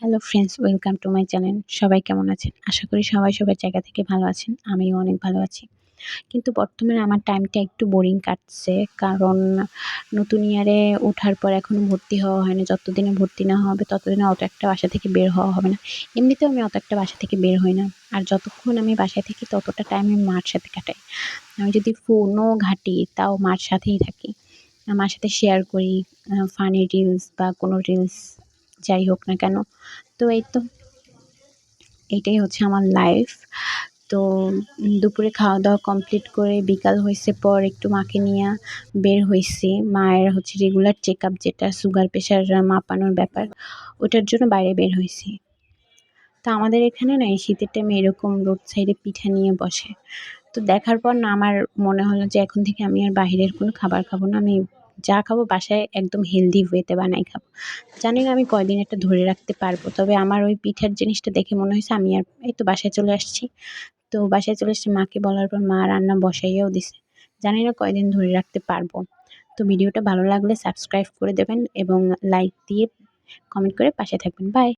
Hello friends welcome to my channel সবাই কেমন আছেন? আশা করি সবাই সবার জায়গা থেকে ভালো আছেন। আমিও অনেক ভালো আছি। কিন্তু বর্তমানে আমার টাইমটা একটু বোরিং কাটছে। কারণ নতুন ইয়ারে ওঠার পর এখনও ভর্তি হওয়া হয় না। যতদিনে ভর্তি না হবে, ততদিনে অত একটা বাসা থেকে বের হওয়া হবে না। এমনিতেও আমি অত একটা বাসা থেকে বের হই না। আর যতক্ষণ আমি বাসায় থাকি, ততটা টাইম আমি মার সাথে কাটাই। আমি যদি ফোনও ঘাঁটি, তাও মার সাথেই থাকি। মার সাথে শেয়ার করি ফানি রিলস বা কোনো রিলস যাই হোক না কেন। তো এই তো এইটাই হচ্ছে আমার লাইফ তো দুপুরে খাওয়া দাওয়া কমপ্লিট করে বিকাল হয়েছে, পর একটু মাকে নিয়ে বের হয়েছি। মায়ের হচ্ছে রেগুলার চেক আপ যেটা সুগার প্রেশার মাপানোর ব্যাপার, ওটার জন্য বাইরে বের হয়েছি। তো আমাদের এখানে না, এই শীতের টাইমে এরকম রোড সাইডে পিঠা নিয়ে বসে। তো দেখার পর না, আমার মনে হলো যে এখন থেকে আমি আর বাহিরের কোনো খাবার খাব না, আমি যা খাব বাসায় একদম হেলদি ওয়েতে বানাই খাব। জানি না আমি কয়দিন একটা ধরে রাখতে পারব, তবে আমার ওই পিঠার জিনিসটা দেখে মনে হয়েছে আমি আর এই তো বাসায় চলে আসছি। তো বাসায় চলে এসেছি, মাকে বলার পর মা রান্না বসাইয়াও দিছে। জানি না কয়দিন ধরে রাখতে পারব। তো ভিডিওটা ভালো লাগলে সাবস্ক্রাইব করে দেবেন এবং লাইক দিয়ে কমেন্ট করে পাশে থাকবেন। বাই